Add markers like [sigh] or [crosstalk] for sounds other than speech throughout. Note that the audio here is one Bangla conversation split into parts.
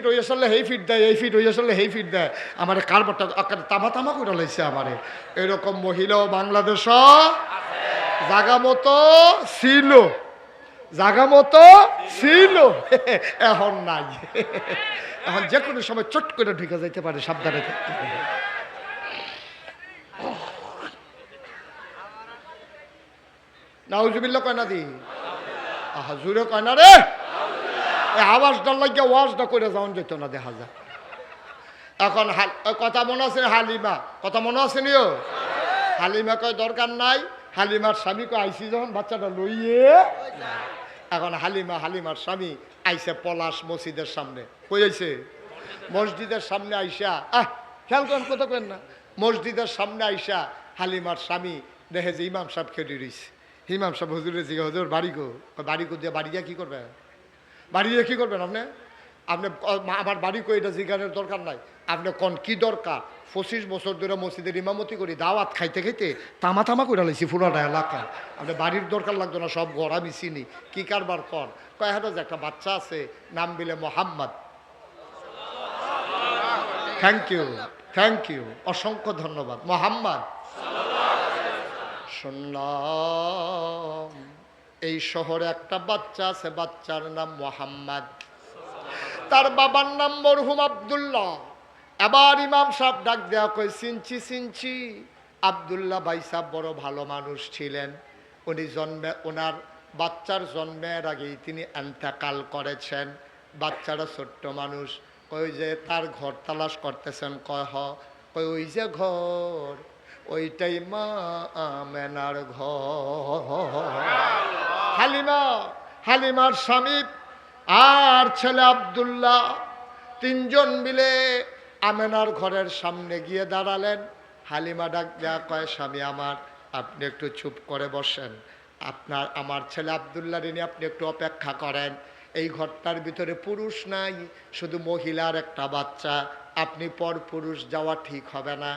ফিট হয়ে আসলে হেই ফিট দেয়, এই ফিট হয়ে আসলে হেই ফিট দেয়। আমার কারবারটা তামা তামা করে লাইছে আমারে। এরকম মহিলাও বাংলাদেশ জাগা মতো ছিল। জাগা মতো ছিল। এখন নাই। এখন যে কোনো সময় চট করে ঢুকে যাইতে পারে, সাবধানে থাকতে। নাউজুবিল্লা কয় না দি? আহা জুড়ে কয় রে? এই আওয়াজটার লাগিয়ে ওয়াজটা করে যাওয়ান যেত না, দেখা যায়। এখন কথা মনে আছে হালিমা? কথা মনে আছে নিও হালিমা কয়, দরকার নাই। হালিমার স্বামী কয় আইসি যখন বাচ্চাটা লইয়ে। এখন হালিমা, হালিমার স্বামী আইসে পলাশ মসজিদের সামনে। কই আইছে? মসজিদের সামনে আইসা, আহ, খেয়াল করেন কথা কেন না। মসজিদের সামনে আইসা হালিমার স্বামী দেখে যে ইমাম সাহেব খেটে রইছে। ইমাম সাহেব, হুজুরে জিগে, হুজুর বাড়ি গো বাড়ি গো দিয়ে, বাড়ি গিয়ে কি করবে? বাড়ি গিয়ে কী করবেন আপনি? আপনি আমার বাড়ি কই, এটা জিজ্ঞানের দরকার নাই। আপনি কন কি দরকার? পঁচিশ বছর ধরে মসজিদের ইমামতি করি, দাওয়াত খাইতে খাইতে তামা তামা করে লাইছি পুরাটা এলাকা। আপনি বাড়ির দরকার লাগতো না, সব ঘর আমি চিনি। কি কারবার কর? কয় যে একটা বাচ্চা আছে, নাম Bile Mohammad. Thank you thank you অসংখ্য ধন্যবাদ। মোহাম্মদ। শুনলাম। এই শহরে একটা বাচ্চা আছে, বাচ্চার নাম মোহাম্মদ। তার বাবার নাম মরহুম আবদুল্লাহ। এবার ইমাম সাহেব ডাক দেওয়া কই সিনচি সিনচি। আবদুল্লাহ ভাই সাহেব বড় ভালো মানুষ ছিলেন। উনি জন্মে ওনার বাচ্চার জন্মের আগেই তিনি এন্তেকাল করেছেন। বাচ্চারা ছোট্ট মানুষ। ওই যে, তার ঘর তালাশ করতেছেন। কয়, হ। কই ওই যে ঘর ওইটাই মা আমেনার ঘর। হালিমা হালিমার স্বামী আর ছেলে আবদুল্লাহ তিনজন মিলে আমেনার ঘরের সামনে গিয়ে দাঁড়ালেন। হালিমা ডাক যা কয় স্বামী আমার আপনি একটু চুপ করে বসেন। আপনার আমার ছেলে আবদুল্লাহ রিনি আপনি একটু অপেক্ষা করেন। এই ঘরটার ভিতরে পুরুষ নাই শুধু মহিলার একটা বাচ্চা। আপনি পর পুরুষ যাওয়া ঠিক হবে না।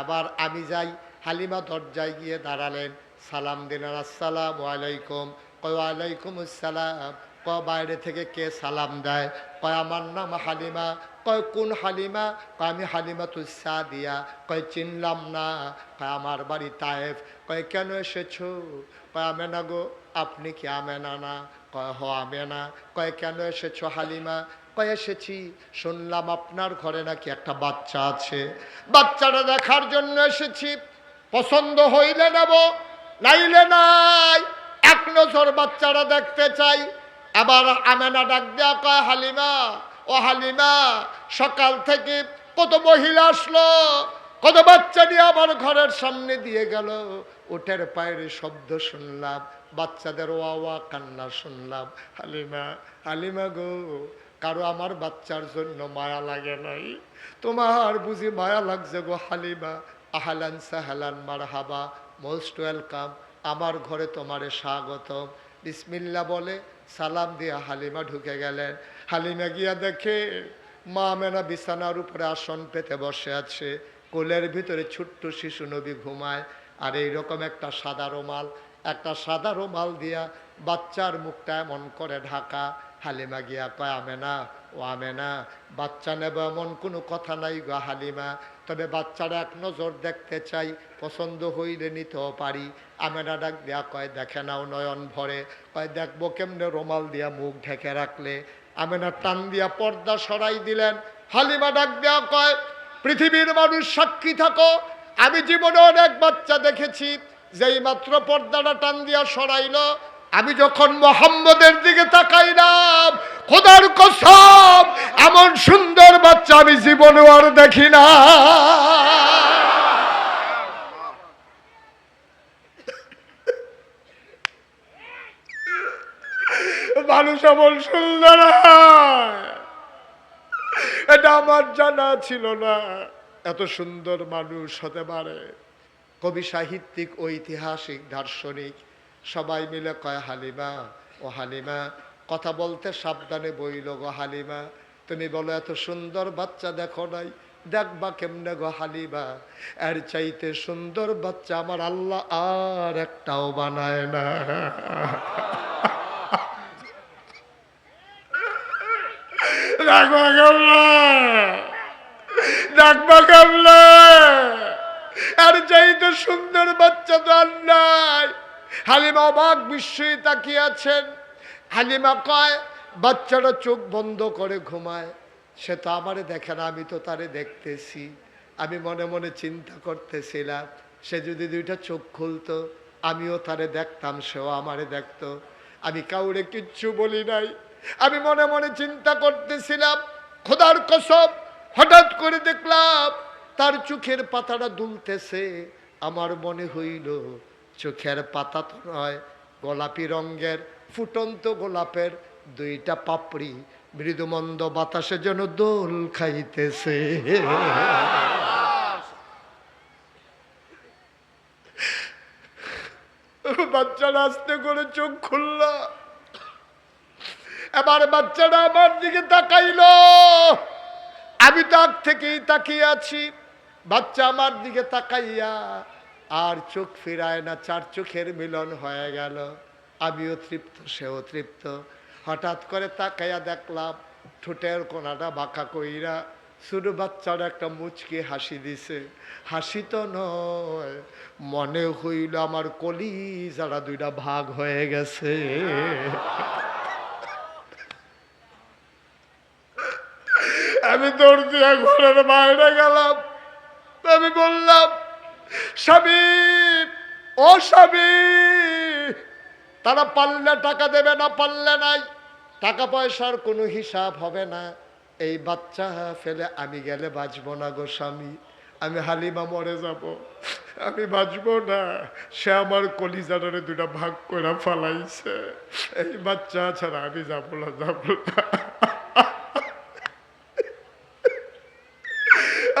এবার আমি যাই, হালিমা দরজায় গিয়ে দাঁড়ালেন। সালাম দিলেন, আসসালাম আলাইকুম। কয়, ওয়ালাইকুম আসসালাম। কয়, বাইরে থেকে কে সালাম দেয়? কয়, আমার নাম হালিমা। কয়, কোন হালিমা? কয়, আমি হালিমা তুসা দিয়া কয়, চিনলাম না। কয়, আমার বাড়ি তায়েফ। কয়, কেন এসেছ? কয়, আমেনা গো, আপনি কি আমেনা না? কয়, হ, আমেনা। কয়, কেন এসেছ হালিমা? কয় এসেছি। শুনলাম আপনার ঘরে নাকি একটা বাচ্চা আছে। বাচ্চাটা দেখার জন্য এসেছি। পছন্দ হইলে নেব, নাইলে নাই। এক নজর বাচ্চারা দেখতে চাই। আবার আমেনা ডাক দেয়া কয়, হালিমা, ও হালিমা, সকাল থেকে কত মহিলা আসলো? কত বাচ্চা নিয়ে আমার ঘরের সামনে দিয়ে গেল? উঠের পায়ের শব্দ শুনলাম। বাচ্চাদের ওয়া ওয়া কান্না শুনলাম। হালিমা হালিমা গো কারও আমার বাচ্চার জন্য মায়া লাগে নাই। তোমার বুঝি মায়া লাগছে গো হালিমা। আহালান সাহালান মার হাবা মোস্ট ওয়েলকাম। আমার ঘরে তোমারে স্বাগতম। বিসমিল্লা বলে সালাম দিয়া হালিমা ঢুকে গেলেন। হালিমা গিয়া দেখে মা মেনা বিছানার উপরে আসন পেতে বসে আছে। কোলের ভিতরে ছোট্ট শিশু নবী ঘুমায়। আর এইরকম একটা সাদা রুমাল। একটা সাদা রুমাল দিয়া বাচ্চার মুখটা এমন করে ঢাকা। হালিমা গিয়া কয় আমেনা, ও আমেনা, বাচ্চা নেব এমন কোনো কথা নাই গো হালিমা। তবে বাচ্চারা এক নজর দেখতে চাই, পছন্দ হইলে নিতেও পারি। আমেনা ডাক দেয়া কয়, দেখে নাও নয়ন ভরে। কয়, দেখব কেমনে রুমাল দিয়া মুখ ঢেকে রাখলে। আমেনা টান দিয়া পর্দা সরাই দিলেন। হালিমা ডাক দেয়া কয়, পৃথিবীর মানুষ সাক্ষী থাকো। আমি জীবনে অনেক বাচ্চা দেখেছি। যেই মাত্র পর্দাটা টান দিয়া সরাইলো আমি যখন মোহাম্মদের দিকে তাকাইলাম, খোদার কসম, এমন সুন্দর বাচ্চা আমি জীবনে আর দেখি না। মানুষ এমন সুন্দর এটা আমার জানা ছিল না। এত সুন্দর মানুষ হতে পারে। কবি সাহিত্যিক ঐতিহাসিক দার্শনিক সবাই মিলে কয়, হালিমা, ও হালিমা, কথা বলতে সাবধানে বইল গো হালিমা। তুমি বলো, এত সুন্দর বাচ্চা দেখো নাই, দেখবা কেমনে গো হালিমা? এর চাইতে সুন্দর বাচ্চা আমার আল্লাহ আর একটাও বানায় না। আর যাই তো সুন্দর বাচ্চা তো আর নাই। হালিমা অবাক বিস্ময়ে তাকিয়ে আছেন। হালিমা কয় বাচ্চাটা চোখ বন্ধ করে ঘুমায়। সে তো আমারে দেখে না, আমি তো তারে দেখতেছি। আমি মনে মনে চিন্তা করতেছিলাম, সে যদি দুইটা চোখ খুলতো, আমিও তারে দেখতাম, সেও আমারে দেখতো। আমি কাউরে কিচ্ছু বলি নাই। আমি মনে মনে চিন্তা করতেছিলাম, খোদার কসম, হঠাৎ করে দেখলাম, তার চোখের পাতাটা দুলতেছে। আমার মনে হইল চোখের পাতা তো নয়, গোলাপি রঙের, ফুটন্ত গোলাপের দুইটা পাপড়ি। মৃদুমন্দ বাতাসে যেন দোল খাইতেছে। বাচ্চারা আস্তে করে চোখ খুলল। এবার বাচ্চারা আমার দিকে তাকাইলো। আমি তো আগ থেকেই তাকিয়ে আছি। বাচ্চা আমার দিকে তাকাইয়া আর চোখ ফিরায় না, চার চোখের মিলন হয়ে গেল। আমিও তৃপ্ত, সেও তৃপ্ত। হঠাৎ করে তাকাইয়া দেখলাম, ঠোঁটের কোনাটা বাঁকা কইরা ছোট বাচ্চার একটা মুচকে হাসি দিছে। হাসি তো নয়, মনে হইল আমার কলি যারা দুইটা ভাগ হয়ে গেছে। আমি দৌড় দিয়ে ঘরের বাইরে গেলাম। আমি বললাম স্বামী ও স্বামী তারা পারলে টাকা দেবে না পারলে নাই। টাকা পয়সার কোনো হিসাব হবে না। এই বাচ্চা ফেলে আমি গেলে বাঁচবো না গো স্বামী। আমি হালিমা মরে যাব। আমি বাঁচবো না। সে আমার কলিজারে দুটা ভাগ করে ফালাইছে। এই বাচ্চা ছাড়া আমি যাব না যাব না।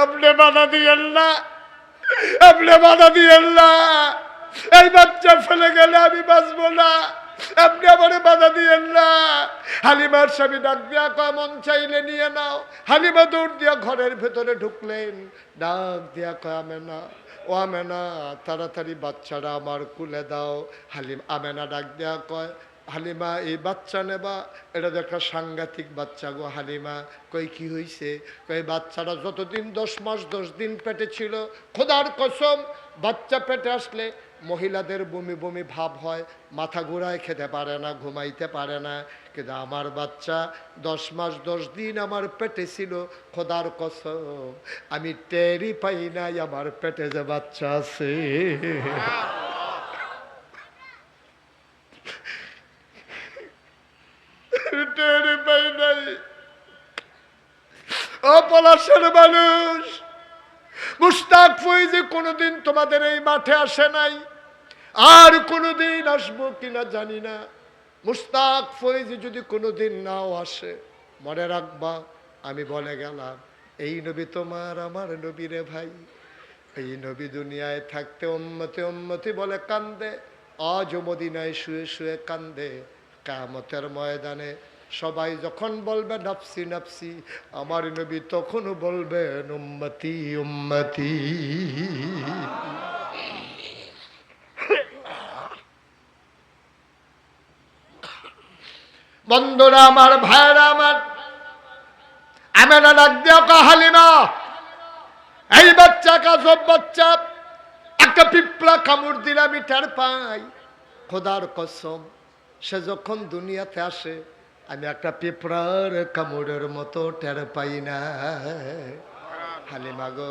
আপনি বাধা দিয়েন না। আপনি বাধা দিয়েন না। এই বাচ্চা ফেলে গেলে আমি বাঁচবো না। আপনি আমারে বাধা দিয়েন না। হালিমার স্বামী ডাক দিয়া মন চাইলে নিয়ে নাও। হালিমা দৌড় দিয়া ঘরের ভেতরে ঢুকলেন। ডাক দিয়া কয়, আমেনা, ও আমেনা, তাড়াতাড়ি বাচ্চারা আমার কুলে দাও। হালিম, আমেনা ডাক দিয়া কয় হালিমা, এই বাচ্চা নেবা। এটা তো একটা সাংঘাতিক বাচ্চা গো হালিমা। কই কি হইছে? কই বাচ্চাটা যতদিন দশ মাস, দশ দিন পেটে ছিল, খোদার কসম, বাচ্চা পেটে আসলে মহিলাদের বমি বমি ভাব হয়, মাথা ঘোরায়, খেতে পারে না, ঘুমাইতে পারে না। কিন্তু আমার বাচ্চা দশ মাস, দশ দিন আমার পেটে ছিল, খোদার কসম, আমি টেরি পাই নাই, আমার পেটে যে বাচ্চা আছে টেরি পাই নাই ও পলাশের মানুষ। মুস্তাক ফৈজি কোনোদিন তোমাদের এই মাঠে আসে নাই। আর কোনোদিন আসব কিনা জানি না। মুস্তাক ফৈজি যদি কোনোদিন নাও আসে, মনে রাখবা, আমি বলে গেলাম, এই নবী তোমার, আমার নবী রে ভাই। এই নবী দুনিয়ায় থাকতে উম্মতি উম্মতি বলে কান্দে আজ মদিনায় শুয়ে শুয়ে কান্দে। কামতের ময়দানে সবাই যখন বলবে, নাফসি নাফসি, আমার নবী তখনও বলবে উম্মতি উম্মতি। বন্ধুরা আমার ভাইরা আমার আমেনা ডাক দিয়া হালিমা এই বাচ্চা, কাজব বাচ্চা, একটা পিঁপড়া কামড় দিলে পাই। খোদার কসম, সে যখন দুনিয়াতে আসে আমি একটা পিঁপড়ার কামড়ের মতো টের পাই না। হালিমা গো,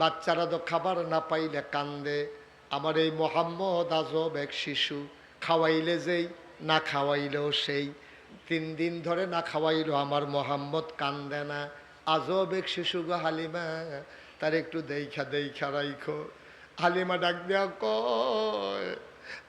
বাচ্চারা তো খাবার না পাইলে কান্দে। আমার এই মোহাম্মদ আজব এক শিশু, খাওয়াইলে যেই, না খাওয়াইলেও সেই। তিন দিন ধরে না খাওয়াইলো আমার মোহাম্মদ কান্দে না। আজব এক শিশু গো হালিমা, তার একটু দেখা দেখা রাইখো। হালিমা ডাক দেওয়া কয়,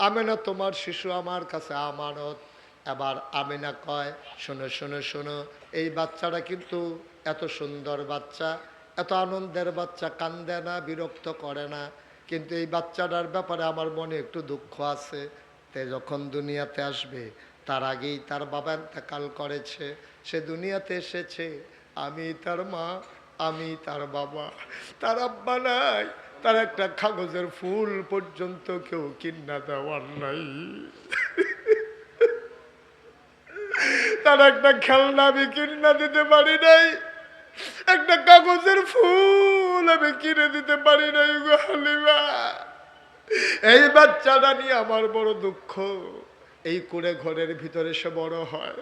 আমেনা, তোমার শিশু আমার কাছে আমানত এবার আমিনা কয়, শোনো শোনো শোনো, এই বাচ্চাটা কিন্তু এত সুন্দর বাচ্চা, এত আনন্দের বাচ্চা, কান্দে না, বিরক্ত করে না। কিন্তু এই বাচ্চাটার ব্যাপারে আমার মনে একটু দুঃখ আছে। তে যখন দুনিয়াতে আসবে, তার আগেই তার বাবা ইন্তেকাল করেছে, সে দুনিয়াতে এসেছে। আমি তার মা, আমি তার বাবা, তার আব্বা নাই, তার একটা কাগজের ফুল পর্যন্ত কেউ কিনা দেওয়ার নাই। তার একটা খেলনা আমি কিনে দিতে পারি নাই। একটা কাগজের ফুল আমি কিনে দিতে পারি নাই গো হালিমা। এই বাচ্চাটা নিয়ে আমার বড় দুঃখ। এই করে ঘরের ভিতরে সে বড় হয়।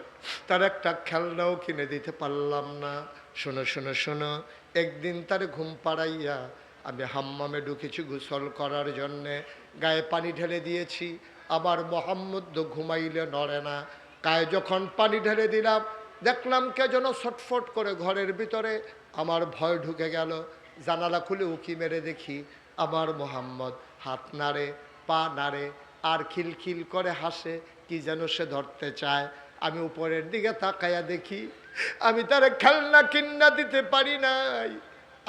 তার একটা খেলনাও কিনে দিতে পারলাম না। শোনো শোনো শোনো, একদিন তার ঘুম পাড়াইয়া আমি হাম্মামে ঢুকেছি গোসল করার জন্যে। গায়ে পানি ঢেলে দিয়েছি। আবার মোহাম্মদ ঘুমাইলে নড়ে না। গায়ে যখন পানি ঢেলে দিলাম, দেখলাম কে যেন ছটফট করে ঘরের ভিতরে। আমার ভয় ঢুকে গেল। জানালা খুলে উকি মেরে দেখি আমার মোহাম্মদ হাত নাড়ে, পা নাড়ে, আর খিলখিল করে হাসে, কি যেন সে ধরতে চায়। আমি উপরের দিকে তাকায়া দেখি, আমি তার খেলনা কিনা দিতে পারি নাই।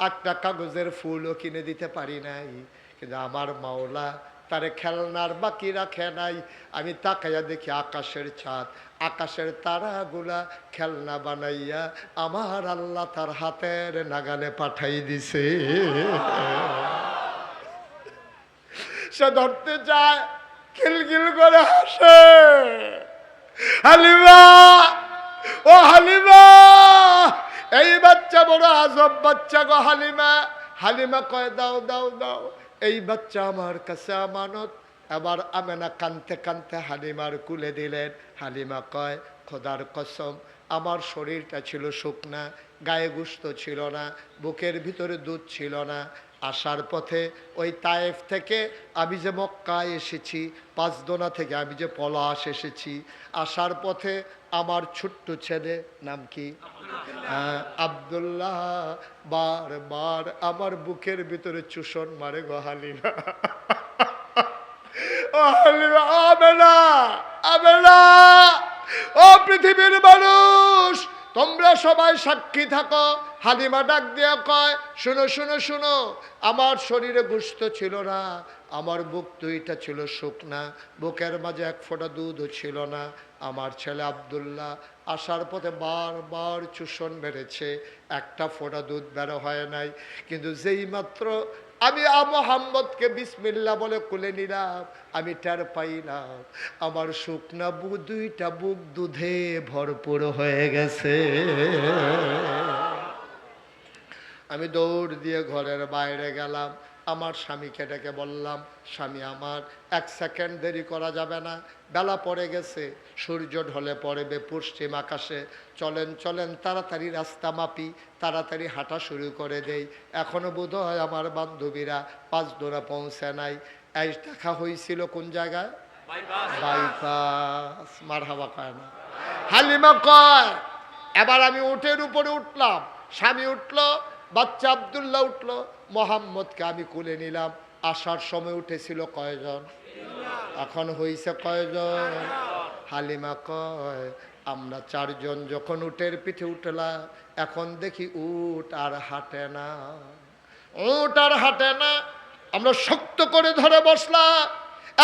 একটা কাগজের ফুলও কিনে দিতে পারি নাই। কিন্তু আমার মাওলা তারে খেলনার বাকি রাখে নাই। আমি তাকাইয়া দেখি আকাশের ছাদ, আকাশের তারাগুলা খেলনা বানাইয়া আমার আল্লাহ তার হাতের নাগালে পাঠাই দিছে। সে ধরতে চায় খিলখিল করে হাসে। হালিমা, ও হালিমা, এই বাচ্চা বড় আজব বাচ্চা গো হালিমা। হালিমা কয়, দাও দাও দাও। এই বাচ্চা আমার কাছে আমানত। এবার আমেনা কানতে কানতে হালিমার কুলে দিলেন। হালিমা কয়, খোদার কসম, আমার শরীরটা ছিল শুকনা, গায়ে গুস্ত ছিল না, বুকের ভিতরে দুধ ছিল না। আসার পথে ওই তায়েফ থেকে আমি যে মক্কায় এসেছি পাঁচদোনা থেকে আমি যে পলাশ এসেছি, আসার পথে আমার ছোট্ট ছেলে নাম কি? আব্দুল্লাহ বার বার আমার বুকের ভিতরে চুষণ মারে গো হালিমা। হালিমা আবেলা আবেলা ও পৃথিবীর মানুষ তোমরা সবাই সাক্ষী থাকো। হালিমা ডাক দিয়া কয়, শুনো শুনো শুনো, আমার শরীরে গুস্ত ছিল না, আমার বুক দুইটা ছিল শুকনা, বুকের মাঝে এক ফোঁটা দুধও ছিল না। আমার ছেলে আবদুল্লাহ আসার পথে বারবার চুষণ বেড়েছে একটা ফোঁটা দুধ বেরো হয় নাই, কিন্তু যেই মাত্র আমি মোহাম্মদকে বিসমিল্লা বলে কুলে নিলাম, আমি টার পাই না আমার শুকনা বুক, দুইটা বুক দুধে ভরপুর হয়ে গেছে। আমি দৌড় দিয়ে ঘরের বাইরে গেলাম আমার স্বামীকে ডেকে বললাম স্বামী আমার এক সেকেন্ড দেরি করা যাবে না। বেলা পড়ে গেছে সূর্য ঢলে পড়বে পশ্চিম আকাশে। চলেন চলেন তাড়াতাড়ি রাস্তা মাপি তাড়াতাড়ি হাঁটা শুরু করে দেই। এখনও বোধ হয় আমার বান্ধবীরা পাঁচ দোড়া পৌঁছে নাই। এই দেখা হয়েছিল কোন জায়গায়? বাইপাস মার হাওয়া কয় না। হালিমা কয় এবার আমি উটের উপরে উঠলাম। স্বামী উঠল বাচ্চা আবদুল্লাহ উঠল। মোহাম্মদকে আমি কুলে নিলাম। আসার সময় উঠেছিল কয়জন? এখন হইছে কয়জন? হালিমা কয়, আমরা চারজন যখন উটের পিঠে উঠলাম, এখন দেখি উট আর হাঁটে না। উট আর হাঁটে না? আমরা শক্ত করে ধরে বসলাম।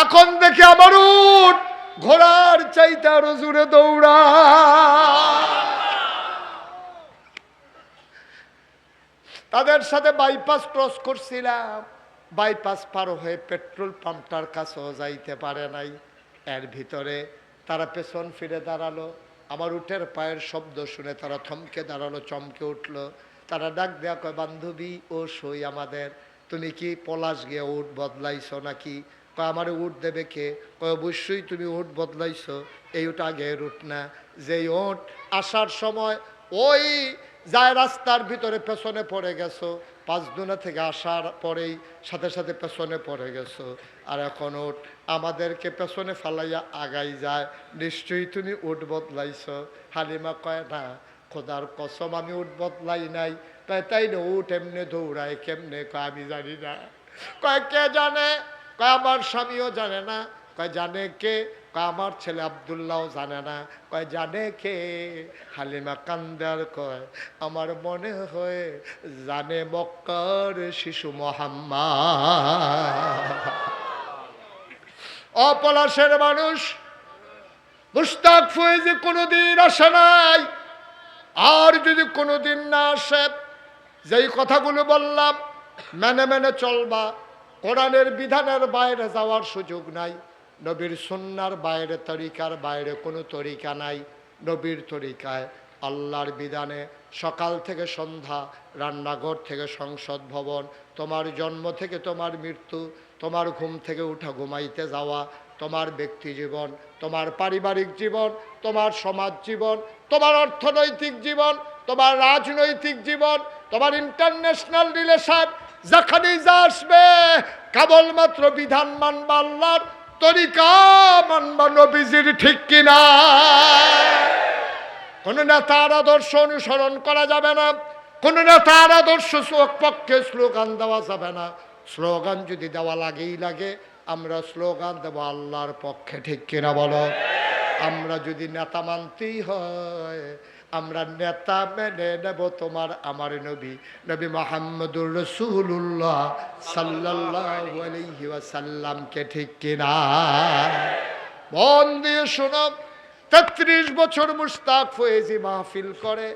এখন দেখি আমার উট ঘোড়ার চাইতে আরও জুড়ে দৌড়া তাদের সাথে বাইপাস ক্রস করছিলাম। বাইপাস পার হয়ে পেট্রোল পাম্পটার কাছেও যাইতে পারে নাই। এর ভিতরে তারা পেছন ফিরে দাঁড়াল। আমার উঠের পায়ের শব্দ শুনে তারা থমকে দাঁড়াল, চমকে উঠল। তারা ডাক দেয়া কয়, বান্ধবী, ও সই আমাদের। তুমি কি পলাশ গিয়ে উঠ বদলাইছো নাকি? কয়, আমার উঠ দেবে কে? কয়, অবশ্যই তুমি উঠ বদলাইছো। এই উঠ আগের উঠ না। যেই উঠ আসার সময় ওই যায় রাস্তার ভিতরে, পেছনে পড়ে গেছো। পাঁচ দুনা থেকে আসার পরেই সাথে সাথে পেছনে পড়ে গেছো। আর এখন উঠ, আমাদেরকে পেছনে ফালাইয়া আগাই যায়। নিশ্চয়ই তুমি উঠ বদলাইছো। হালিমা কয়, না, খোদার কসম, আমি উঠ বদলাই নাই। তাই তাই না উঠ এমনি দৌড়ায়, কেমনে? কয়, আমি জানি না। কয়, কে জানে? কয়, আমার স্বামীও জানে না। কয়, জানে কে? আমার ছেলে আবদুল্লাহ জানে না। কয়, জানে কে? হালিমা কান্দার কয়, আমার মনে হয় জানে মক্কার শিশু মোহাম্মা অপলাশের মানুষ, মুস্তাক ফয়েজে কোনোদিন আসে নাই। আর যদি কোনোদিন না আসে, যেই কথাগুলো বললাম, মেনে মেনে চলবা। কোরআনের বিধানের বাইরে যাওয়ার সুযোগ নাই। নবীর সুন্নার বাইরে তরিকার বাইরে কোনো তরিকা নাই। নবীর তরিকায় আল্লাহর বিধানে সকাল থেকে সন্ধ্যা, রান্নাঘর থেকে সংসদ ভবন, তোমার জন্ম থেকে তোমার মৃত্যু, তোমার ঘুম থেকে উঠা ঘুমাইতে যাওয়া, তোমার ব্যক্তি জীবন, তোমার পারিবারিক জীবন, তোমার সমাজ জীবন, তোমার অর্থনৈতিক জীবন, তোমার রাজনৈতিক জীবন, তোমার ইন্টারন্যাশনাল রিলেশন যখনই যা আসবে, কেবলমাত্র বিধান মানবা আল্লাহর তরিকা মানবা নবীজির ঠিক কিনা? কোন নেতার আদর্শ অনুসরণ করা যাবে না, কোন নেতার আদর্শ পক্ষে স্লোগান দেওয়া যাবে না। স্লোগান যদি দেওয়া লাগেই লাগে, আমরা স্লোগান দেবো আল্লাহর পক্ষে, ঠিক কিনা বলো? আমরা যদি নেতা মানতেই হয় আমরা নেতা মেনে নেব তোমার আমার নবী নবী মোহাম্মদুর রসুল্লাহ সাল্লাহ আলহি ওয়াসাল্লামকে ঠিক কিনা? মন দিয়ে শোনো, তেত্রিশ বছর মুস্তাক ফয়েজি মাহফিল করে,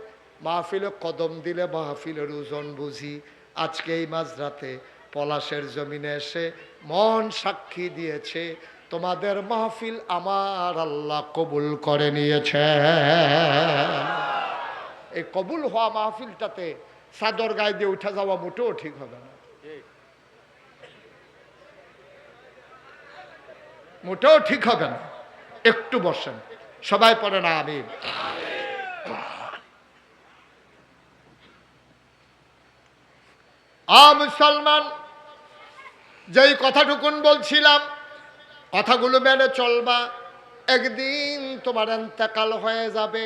মাহফিলে কদম দিলে মাহফিলের ওজন বুঝি। আজকে এই মাঝরাতে পলাশের জমিনে এসে মন সাক্ষী দিয়েছে তোমাদের মাহফিল আমার আল্লাহ কবুল করে নিয়েছে। এই কবুল হওয়া মাহফিলটাতে সাদর গায়ে দিয়ে উঠে যাওয়া মোটেও ঠিক হবে না। মোটেও ঠিক হবে না। একটু বসেন। সবাই পড়ে না আমি আ মুসলমান, যেই কথাটুকুন বলছিলাম কথাগুলো মেনে চলবা। একদিন তোমার এন্তেকাল হয়ে যাবে।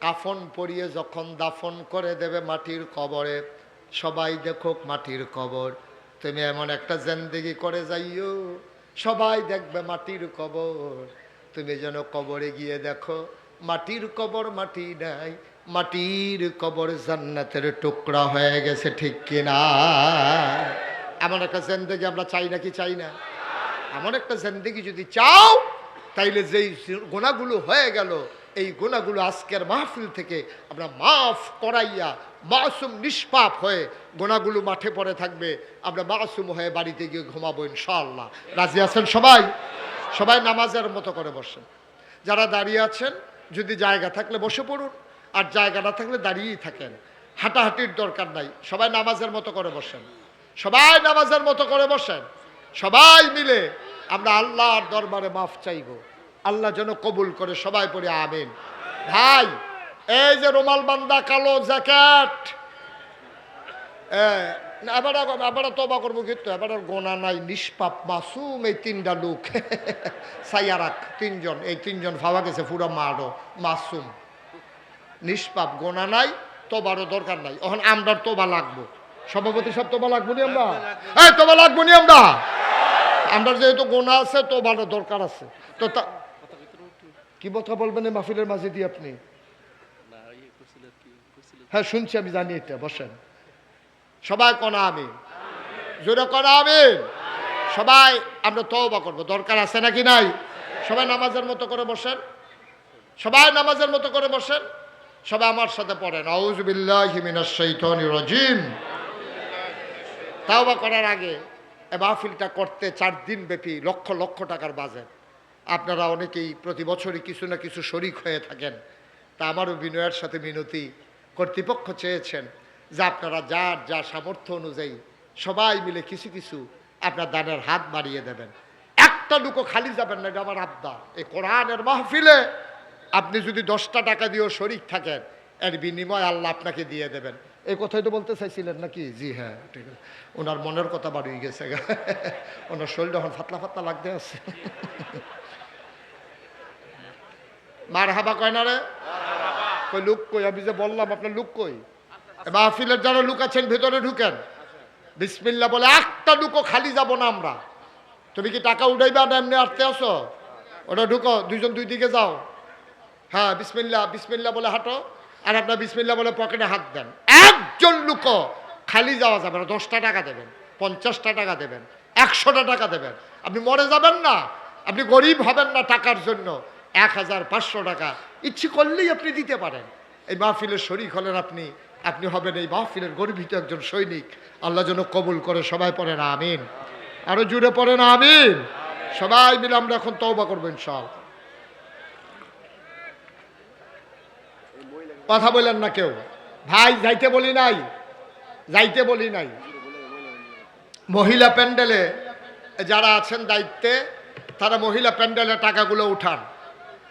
কাফন পরিয়ে যখন দাফন করে দেবে মাটির কবরে, সবাই দেখুক মাটির কবর। তুমি এমন একটা জেন্দিগি করে যাইও, সবাই দেখবে মাটির কবর। তুমি যেন কবরে গিয়ে দেখো, মাটির কবর মাটি নাই, মাটির কবর জান্নাতের টুকরা হয়ে গেছে, ঠিক কিনা? এমন একটা জেন্দেগি আমরা চাই নাকি চাই না? এমন একটা জেন্দেগি যদি চাও, তাইলে যেই গোনাগুলো হয়ে গেল, এই গোনাগুলো আজকের মাহফিল থেকে আমরা মাফ করাইয়া, মাসুম নিষ্পাপ হয়ে গোনাগুলো মাঠে পড়ে থাকবে, আমরা মাসুম হয়ে বাড়িতে গিয়ে ঘুমাবো ইনশাআল্লাহ। রাজি আছেন সবাই? সবাই নামাজের মতো করে বসেন। যারা দাঁড়িয়ে আছেন, যদি জায়গা থাকলে বসে পড়ুন, আর জায়গা না থাকলে দাঁড়িয়েই থাকেন। হাঁটাহাঁটির দরকার নাই, সবাই নামাজের মতো করে বসেন। সবাই নামাজের মতো করে বসেন। সবাই মিলে আমরা আল্লাহর দরবারে মাফ চাইব। আল্লাহ যেন কবুল করে সবাই পড়ে আমিন। ভাই এই যে রুমাল বান্দা কালো জ্যাকেট। এবার এবার তবা করব কিন্তু এবার গোনা নাই নিষ্পাপ মাসুম এই তিনটা লোক। [laughs] সাইয়ারাক তিনজন এই তিনজন গেছে পুরো মারো মাসুম। নিষ্পাপ গোনা নাই তোবারও দরকার নাই। এখন তোবা লাগবো। সভাপতি সব তোবা লাগবো নি আমরা? এই তোবা লাগবো নি আমরা? আমরা যেহেতু গোনা আছে তোবারও দরকার আছে। তো তা কি কথা বলবেন এই মাহফিলের মাঝে দিয়ে আপনি? হ্যাঁ শুনছি, আমি জানি এটা, বসেন। সবাই কনা আমি জোরে কনা আমি সবাই, আমরা তওবা করব। দরকার আছে নাকি নাই? সবাই নামাজের মতো করে বসেন। সবাই নামাজের মতো করে বসেন। সবাই আমার সাথে পড়েন। আউজবিল্লাহি শাইতানির রাজিম। তাওবা করার আগে মাহফিলটা করতে চার দিন ব্যাপী, লক্ষ লক্ষ টাকার বাজেট আপনারা অনেকেই প্রতি বছরই কিছু না কিছু শরিক হয়ে থাকেন। তা আমারও বিনয়ের সাথে মিনতি কর্তৃপক্ষ চেয়েছেন যে আপনারা যার যা সামর্থ্য অনুযায়ী সবাই মিলে কিছু কিছু আপনার দানের হাত বাড়িয়ে দেবেন। একটা লুকো খালি যাবেন না আমার আবদা। এই কোরআনের মাহফিলে আপনি যদি দশটা টাকা দিয়েও শরিক থাকেন, এর বিনিময় আল্লাহ আপনাকে দিয়ে দেবেন। এই কথাই তো বলতে চাইছিলেন নাকি? জি হ্যাঁ ঠিক আছে। ওনার মনের কথা বাড়িয়ে গেছে। ওনার শরীরটা এখন ফাতলা ফাতলা লাগতে আছে। মার হাবা কয় না রে? কই লুক কই? আমি যে বললাম, আপনার লুক কই? মাহফিলের যারা লুক আছেন, ভেতরে ঢুকেন। বিসমিল্লা বলে, একটা লুকো খালি যাব না আমরা। তুমি কি টাকা উঠাইবা না এমনি আসতে আসো ওটা ঢুকো, দুইজন দুই দিকে যাও। হ্যাঁ বিসমিল্লা বিসমিল্লা বলে, হাঁটো। আর আপনার বিসমিল্লা বলে পকেটে হাত দেন। একজন লুকো খালি যাওয়া যাবে না, দশটা টাকা দেবেন, পঞ্চাশটা টাকা দেবেন, একশোটা টাকা দেবেন। আপনি মরে যাবেন না, আপনি গরিব হবেন না টাকার জন্য। এক হাজার পাঁচশো টাকা ইচ্ছে করলেই আপনি দিতে পারেন। এই মাহফিলের শরিক হলেন আপনি আপনি হবেন এই মাহফিলের গর্বিত একজন সৈনিক। আল্লাহ যেন কবুল করে, সবাই পড়ে না আমিন। আরও জুড়ে পড়ে না আমিন। সবাই মিলে আমরা এখন তওবা করব ইনশাল কথা বললেন না কেউ। ভাই যাইতে বলি নাই। যাইতে বলি নাই। মহিলা প্যান্ডেলে যারা আছেন দায়িত্বে তারা মহিলা প্যান্ডেলে টাকাগুলো উঠান।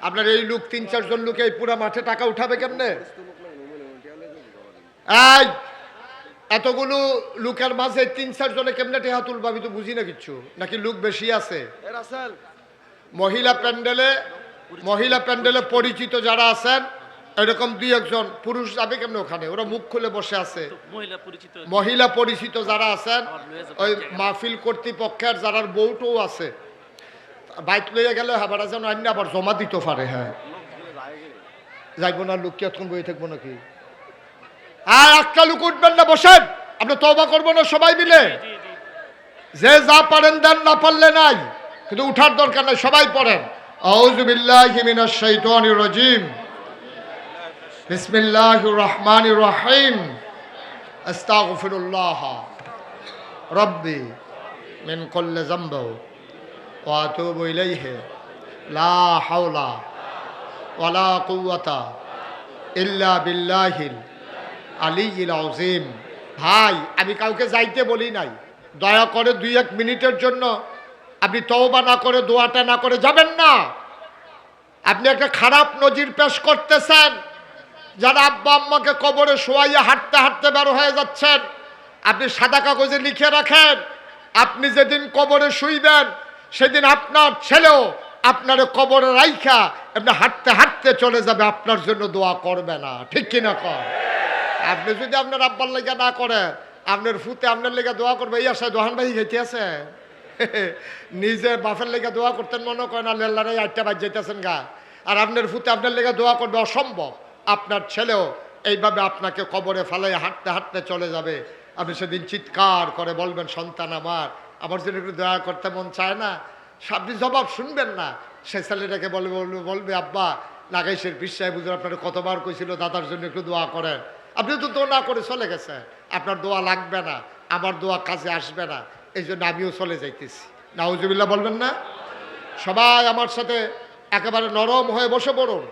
আপনার এই লোক তিন চারজন লোকে এই পুরো মাঠে টাকা উঠাবে কেমনে? এই এতগুলো লোকের মাঝে তিন চারজনে কেমনে টেহা তুলবো আমি তো বুঝি না কিচ্ছু। নাকি লোক বেশি আছে? মহিলা প্যান্ডেলে মহিলা প্যান্ডেলে পরিচিত যারা আছেন এরকম দুই একজন পুরুষ যাবে কেমন ওখানে? ওরা মুখ খুলে বসে আছে। মহিলা পরিচিত যারা আছেন ওই মাহফিল কর্তৃপক্ষের যারা বউটও আছে। বাইক লইয়া গেলে হাবার যেন অন্য আবার জমা দিতে পারে হ্যাঁ। যাইবো না লোক কি এতক্ষণ বই থাকব নাকি? আর একটা লোক উঠবেন না বসেন। আপনি তবা করব না সবাই মিলে। যে যা পারেন দেন না পারলে নাই। কিন্তু উঠার দরকার নাই সবাই পড়েন। আউযুবিল্লাহি মিনাশ শাইতানির রাজিম। বিসমিল্লাহির রহমানির রহিম। আস্তাগফিরুল্লাহ। রব্বি মিন কুল্লি যামব ওয়া আতুবু ইলাইহি। লা হাওলা ওয়ালা কুওয়াতা ইল্লা বিল্লাহিল আলিয়িল আযীম। ভাই, আমি কাউকে যাইতে বলি নাই। দয়া করে দুই এক মিনিটের জন্য আপনি তওবা না করে, দোয়াটা না করে যাবেন না। আপনি একটা খারাপ নজির পেশ করতেছেন। যারা আব্বা আম্মাকে কবরে শোয়াইয়া হাঁটতে হাঁটতে বের হয়ে যাচ্ছেন, আপনি সাদা কাগজে লিখে রাখেন, আপনি যেদিন কবরে শুইবেন, সেদিন আপনার ছেলেও আপনার কবরে রাইখা এমনি হাঁটতে হাঁটতে চলে যাবে, আপনার জন্য দোয়া করবে না। ঠিক কিনা? কর আপনি যদি আপনার আব্বার লেগে না করে আপনার ফুতে আপনার লেগে দোয়া করবে, এই আশায় দোহান ভাই গেতে আছে? নিজে বাপের লেগে দোয়া করতেন মনে করেন লেল্লারাই আটটা বাজ যেতেছেন গা। আর আপনার ফুতে আপনার লেগে দোয়া করবে, অসম্ভব। আপনার ছেলেও এইভাবে আপনাকে কবরে ফেলাই হাঁটতে হাঁটতে চলে যাবে। আপনি সেদিন চিৎকার করে বলবেন, সন্তান আমার আমার জন্য একটু দয়া করতে মন চায় না। আপনি জবাব শুনবেন না। সে ছেলেটাকে বলবে বলবে আব্বা নাগাইশের বিশ্বায় বুঝে আপনার কতবার কইছিল দাদার জন্য একটু দোয়া করেন। আপনি তো দোয়া না করে চলে গেছে আপনার দোয়া লাগবে না, আমার দোয়া কাজে আসবে না। এই জন্য আমিও চলে যাইতেছি। নাউজুবিল্লাহ বলবেন না? সবাই আমার সাথে একেবারে নরম হয়ে বসে পড়ুন।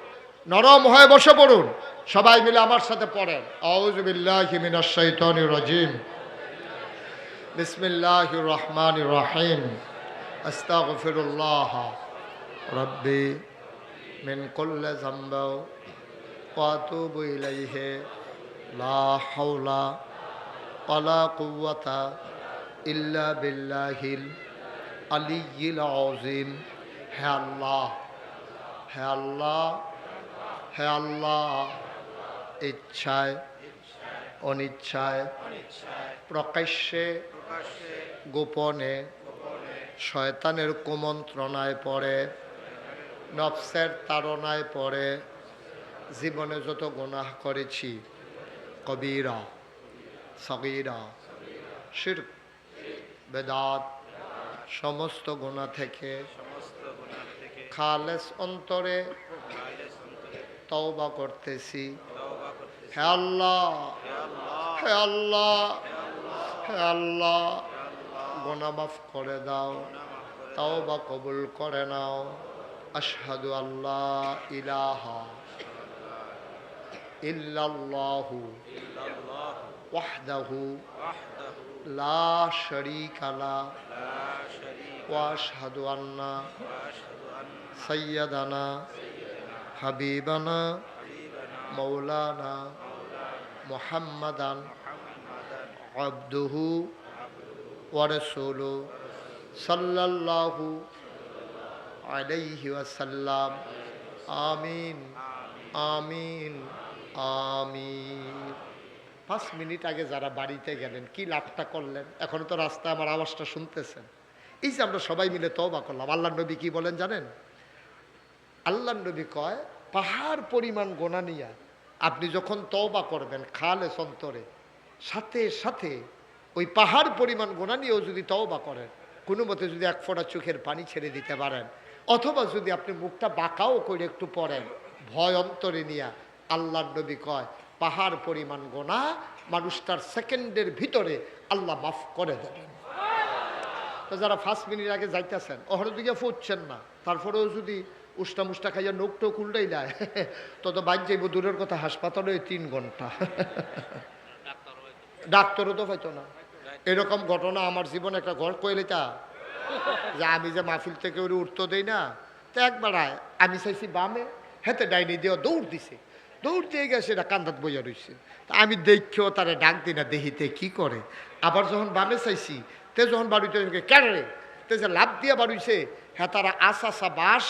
নরম হয়ে বসে পড়ুন। সবাই মিলে আমার সাথে পড়েন। আউজুবিল্লাহি মিনাশ শাইতানির রাজিম। বিসমিল্লাহির রহমানির রহিম। আস্তাগফিরুল্লাহ। রব্বি মিন কুল্লি যামব ওয়া আতুবু ইলাইহি। লা হাওলা ওয়ালা কুওয়াতা ইল্লা বিল্লাহিল আলিয়্যিল আযীম। হে আল্লাহ হে আল্লাহ হে আল্লাহ ইচ্ছায় অনিচ্ছায় প্রকাশ্যে গোপনে শয়তানের কুমন্ত্রণায় পড়ে নফসের তাড়নায় পড়ে জীবনে যত গুনাহ করেছি কবিরা সগীরা শির বেদাত সমস্ত গুণা থেকে খালেস অন্তরে তওবা করতেছি। হে আল্লাহ। হে আল্লাহ। হে আল্লাহ। গোনা করে দাও। তওবা কবুল করে নাও। আশহাদু আল্লাহ ইলাহা ইল্লাল্লাহু ওয়াহদাহু লা শারীকা লা ওয়া আশহাদু আন্না সাইয়্যিদানা হাবিবানা মৌলানা মোহাম্মদান আব্দুহু ওয়ারসুলু সাল্লাল্লাহু আলাইহি ওয়াসাল্লাম। আমিন আমিন আমিন। পাঁচ মিনিট আগে যারা বাড়িতে গেলেন, কি লাভটা করলেন? এখনও তো রাস্তায় আমার আওয়াজটা শুনতেছেন। এই যে আমরা সবাই মিলে তবা করলাম। আল্লাহ নবী কি বলেন জানেন? আল্লাহ নবী কয়, পাহাড় পরিমাণ গোনা নিয়া আপনি যখন তওবা করবেন খালে সন্তরে, সাথে সাথে ওই পাহাড় পরিমাণ গোনা নিয়েও যদি তওবা করেন, কোনো মতে যদি এক ফোঁটা চোখের পানি ছেড়ে দিতে পারেন, অথবা যদি আপনি মুখটা বাঁকাও করে একটু পড়েন, ভয় অন্তরে নিয়া আল্লাহ নবী কয়, পাহাড় পরিমাণ গোনা মানুষটার সেকেন্ডের ভিতরে আল্লাহ মাফ করে দেবেন। তো যারা ফার্স্ট মিনিট আগে যাইতেছেন ওহর দিকে ফুটছেন না, তারপরেও যদি উষ্টা মুষ্টা খাইয়া নোক টোক উল্টাই দেয় তত বাইক যাইব, দূরের কথা, হাসপাতালে তিন ঘণ্টা। [laughs] ডাক্তারও তো পাইতো না। এরকম ঘটনা আমার জীবনে একটা ঘর কইলে তা। যে আমি যে মাহফিল থেকে ওর উঠতে দেই না, তো একবার আমি চাইছি বামে, হেতে ডাইনি দিয়ে দৌড় দিছে। দৌড় দিয়ে গেছে এটা কান্দাত বইয়া রইছে। তা আমি দেখেও তারে ডাক দিই না দেহিতে কি করে? আবার যখন বামে চাইছি, তে যখন বাড়িতে কেন রে? তে যে লাভ দিয়া বাড়িছে হ্যাঁ তারা আশা আসা বাস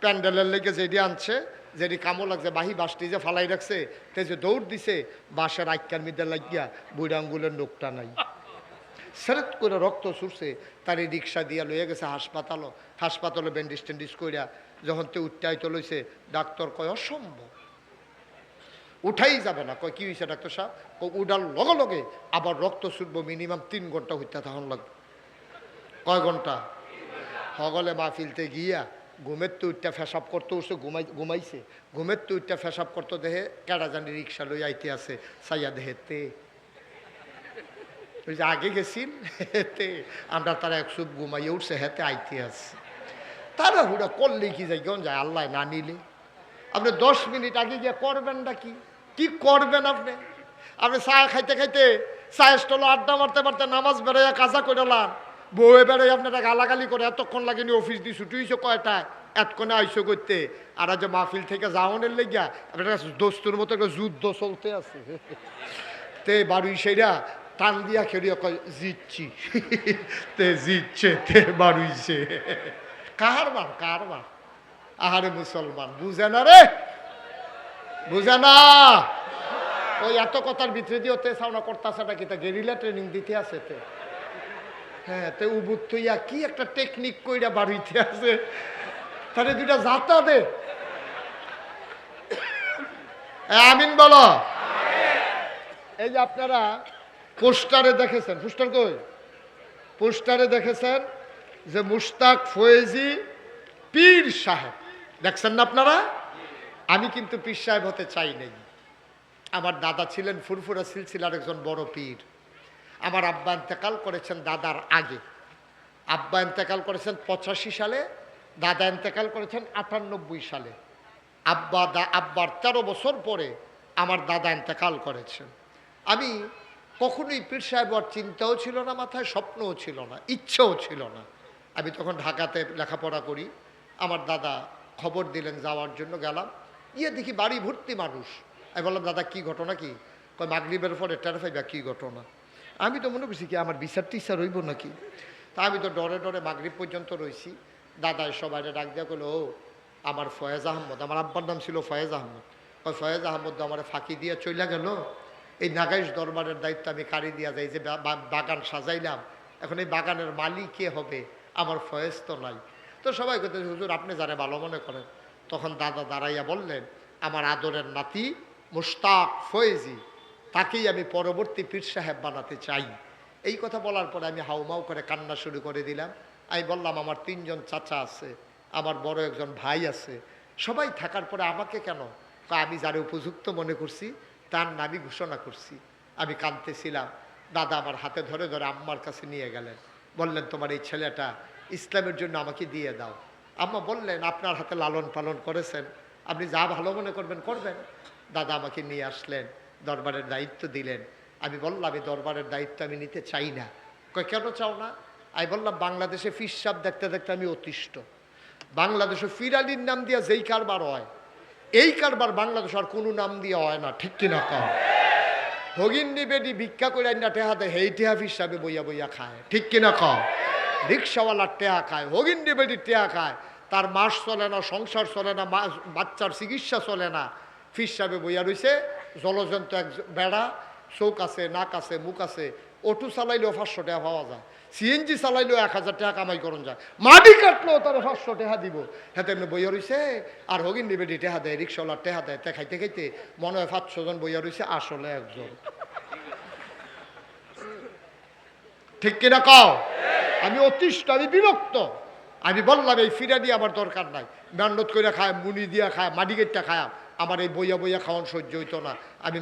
প্যান্ডেলের লেগে যেটি আনছে যেটি কামো লাগছে, বাহি বাসটি যে ফালাই রাখছে তে যে দৌড় দিছে বাসের আইকার মিদে লাগিয়া বুড়া আঙ্গুলের নোকটা নাই। সেরেত করে রক্ত ছুটছে, তার এই রিক্সা দিয়া লইয়া গেছে হাসপাতালও, হাসপাতালে ব্যান্ডিস ট্যান্ডিস কইরা যখন তে উঠাইতে লইছে, ডাক্তার কয়, অসম্ভব। উঠাই যাবে না। কয়, কি হয়েছে ডাক্তার সাহেব? কয়, উডার লগে লগে আবার রক্ত ছুটবো মিনিমাম তিন ঘণ্টা হইতে তখন লাগবে। কয় ঘণ্টা? হগলে মাহফিলতে গিয়া ঘুমের তো উঠটা ফেসাব করতে উঠছে ঘুমাই, ঘুমাইছে। ঘুমের তো উঠটা ফেসাব করতে দেহে কেডা জানি রিক্সা লই আইতে আছে সাইয়া দেহেতে ওই যে আগে গেছিন হেতে [laughs] আমরা তারা এক সুপ ঘুমাইয়ে উঠছে হেতে আইতে আছে। তারা হুড়া করলে কি যায়, কেমন যায়, আল্লাহ না নিলে। আপনি দশ মিনিট আগে গিয়ে করবেন না কি? কি করবেন আপনি? আপনি চা খাইতে খাইতে চায়ের স্টলে আড্ডা মারতে মারতে নামাজ বেড়াইয়া কাজা করে লান। বউয়ে বেড়াই আপনারা গালাগালি করে এতক্ষণ লাগেনি অফিস দিয়ে ছুটি হয়েছে কয়টায় এতক্ষণে আইসো করতে আর আজ মাহফিল থেকে যাওয়ানের লেগিয়া আপনার দোস্তুর মতো একটা যুদ্ধ চলতে আছে। তে বাড়ি সেরা, টান দিয়া খেলিয়া কয়, জিতছি। তে জিতছে, তে বাড়ুইছে কার বার? আহারে মুসলমান, বুঝে না রে? বুঝে না? ওই এত কথার ভিতরে দিয়ে তে সাউনা করতেছে নাকি তা? গেরিলা ট্রেনিং দিতে আছে তে। হ্যাঁ তে উবুত তুইয়া কি একটা টেকনিক কইরা বাড়িতে আছে। তাহলে দুইটা যাতা দে এ, আমিন বলো। এই যে আপনারা পোস্টারে দেখেছেন পোস্টার কই? পোস্টারে দেখেছেন যে মুশতাক ফয়েজি পীর সাহেব। দেখছেন না আপনারা? আমি কিন্তু পীর সাহেব হতে চাই নাই। আমার দাদা ছিলেন ফুরফুরা সিলসিলার একজন বড় পীর। আমার আব্বা ইন্তেকাল করেছেন দাদার আগে। আব্বা ইন্তেকাল করেছেন পঁচাশি সালে, দাদা ইন্তেকাল করেছেন আটানব্বই সালে। আব্বা দা, আব্বার তেরো বছর পরে আমার দাদা ইন্তেকাল করেছেন। আমি কখনোই পীর সাহেব আর চিন্তাও ছিল না, মাথায় স্বপ্নও ছিল না, ইচ্ছেও ছিল না। আমি তখন ঢাকাতে লেখাপড়া করি। আমার দাদা খবর দিলেন যাওয়ার জন্য গেলাম। ইয়ে দেখি বাড়ি ভর্তি মানুষ। আমি বললাম, দাদা, কি ঘটনা কি? কয়, মাগরিবের পরে টের পাইবা কী ঘটনা? আমি তো মনে করছি কি আমার বিচার টিচার রইব নাকি? তা আমি তো ডরে ডরে মাগরিব পর্যন্ত রইছি। দাদায় সবাই ডাক দেওয়া করল ও, আমার ফয়েজ আহমদ, আমার আব্বার নাম ছিল ফয়েজ আহমদ। ওই ফয়েজ আহমদ আমার ফাঁকি দিয়ে চলে গেল। এই নাগাইশ দরবারের দায়িত্ব আমি কারি দিয়া যাই যে বাগান সাজাইলাম। এখন এই বাগানের মালিক কে হবে? আমার ফয়েজ তো নাই। তো সবাই কথা হুজুর, আপনি যারা ভালো মনে করেন। তখন দাদা দাঁড়াইয়া বললেন, আমার আদরের নাতি মুশতাক ফয়েজি। তাকেই আমি পরবর্তী পীর সাহেব বানাতে চাই। এই কথা বলার পরে আমি হাউমাউ করে কান্না শুরু করে দিলাম। আমি বললাম, আমার তিনজন চাচা আছে, আমার বড় একজন ভাই আছে, সবাই থাকার পরে আমাকে কেন? আমি যারা উপযুক্ত মনে করছি, তার নামই ঘোষণা করছি। আমি কাঁদতেছিলাম। দাদা আমার হাতে ধরে ধরে আম্মার কাছে নিয়ে গেলেন। বললেন, তোমার এই ছেলেটা ইসলামের জন্য আমাকে দিয়ে দাও। আম্মা বললেন, আপনার হাতে লালন পালন করেছেন। আপনি যা ভালো মনে করবেন করবেন। দাদা আমাকে নিয়ে আসলেন। দরবারের দায়িত্ব দিলেন। আমি বললাম এই দরবারের দায়িত্ব আমি নিতে চাই না। কয়, কেন চাও না? আমি বললাম, বাংলাদেশে ফিসাব দেখতে দেখতে আমি অতিষ্ঠ। বাংলাদেশে ফিরালির নাম দিয়া যেই কারবার হয়, এই কারবার বাংলাদেশ আর কোনো নাম দিয়ে হয় না, ঠিক কিনা কম হগিন্নি বেডি ভিক্ষা করে না টেহা দেয়, হেই টেহা হিসাবে বইয়া বইয়া খায়, ঠিক কিনা কম রিক্সাওয়ালার টেহা খায় হগিন্নি বেডি টেহা খায়, তার মাস চলে না, সংসার চলে না বাচ্চার চিকিৎসা চলে না ফিসাবে বইয়া রইছে। জলজন্ত এক বেড়া, চোখ আছে, নাক আছে, মুখ আছে, অটো চালাইলেও পাঁচশো টাকা পাওয়া যায়। সিএনজি চালাইলেও এক হাজার টাকা কামাই করুন যায়। মাটি কাটলেও তারা পাঁচশো টাকা দিব। হ্যাঁ তেমনি বইয়া রইছে, আর হগিন নিবেদি টেহা দেয়, রিক্সাওয়ালার টেহা দেয়, তে খাইতে খাইতে মনে হয় পাঁচশো জন বইয়া রইছে, আসলে একজন। ঠিক কিনা কও? আমি অতিষ্ঠ, আমি বিরক্ত। আমি বললাম, এই ফিরা দিয়ে আমার দরকার নাই। মেহনত করে খায় মুনি দিয়া খায়, মাটি গেটটা খায় আমার এই বইয়া বইয়া খাওয়ান সহ্য হইতো না। আমি